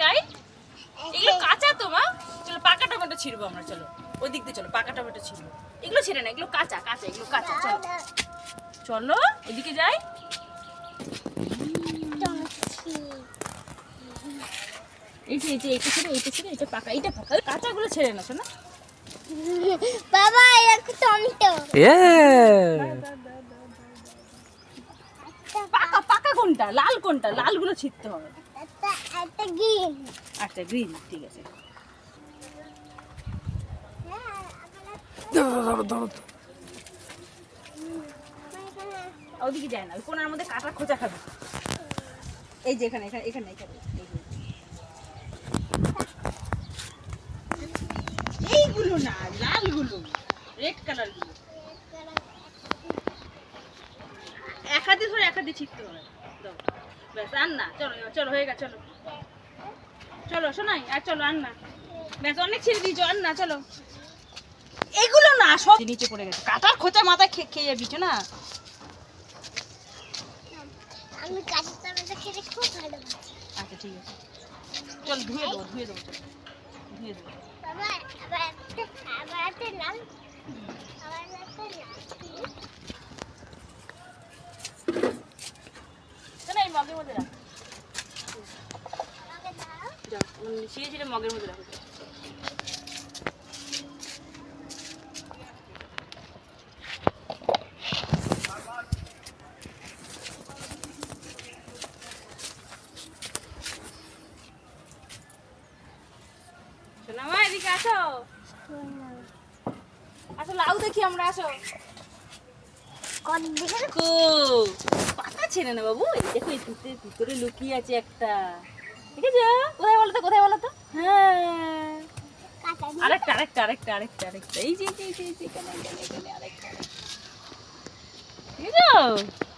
যাই। এগুলো কাঁচা তো মা। চলো পাকা টমেটো ছিড়বো আমরা চলো। ওই দিক দিয়ে চলো পাকা টমেটো ছিড়বো। এগুলো ছিঁড়ে না এগুলো কাঁচা কাঁচা এগুলো কাঁচা চলো। চলো ওইদিকে যাই। এই যে এই যে এইটা ছিল এইটা ছিল এটা পাকা এইটা পাকা। কাঁচাগুলো ছেড়ে না শোনা। বাবা এরকম টমেটো। পাকা পাকা কোনটা? লাল কোনটা? লালগুলো ছিঁড়তে হবে। আচ্ছা গ্রিন ঠিক আছে। ওদিকে যায় না কোনার মধ্যে কাটা খোঁচা খাবে। এই যে এখানে এখানে এখানে এখানে। এইগুলো না লালগুলো রেড কালারগুলো এক হাতে ধরে এক হাতে ছিটতে হবে। দাও। ব্যাস আন না চলো চলো হয়ে গেছে চলো। চলো শোনাই? আর চলো আন না ব্যাস অনেক ছেড়ে দিয়েছ আন না চলো। এগুলো না সব নিচে পড়ে গেছে। কাটার খোঁচা মাথায় খেয়ে খেয়ে যাবি না? আমি কাঁচা টমেটো খেতে খুব ভালোবাসি। আচ্ছা ঠিক আছে। চল ধুয়ে দেবো ধুয়ে দেবো চলো। ধুয়ে দেবো বাবা আবার আবার আবার মগের মধ্যে রাখ ছিঁড়ে ছিঁড়ে মগের মধ্যে রাখো আসো। আসো লাউ দেখি আমরা আসো। কত পাতা ছেড়ে না বাবু? এই দেখো, এই ভিতরে লুকিয়ে আছে একটা। ঠিক আছে কোথায় বলো তো, কোথায় বলো তো? হ্যাঁ। আরেকটা আরেকটা আরেকটা আরেকটা আরেকটা। এই যে এই যে এই যে এখানে এখানে আরেকটা। ঠিক আছে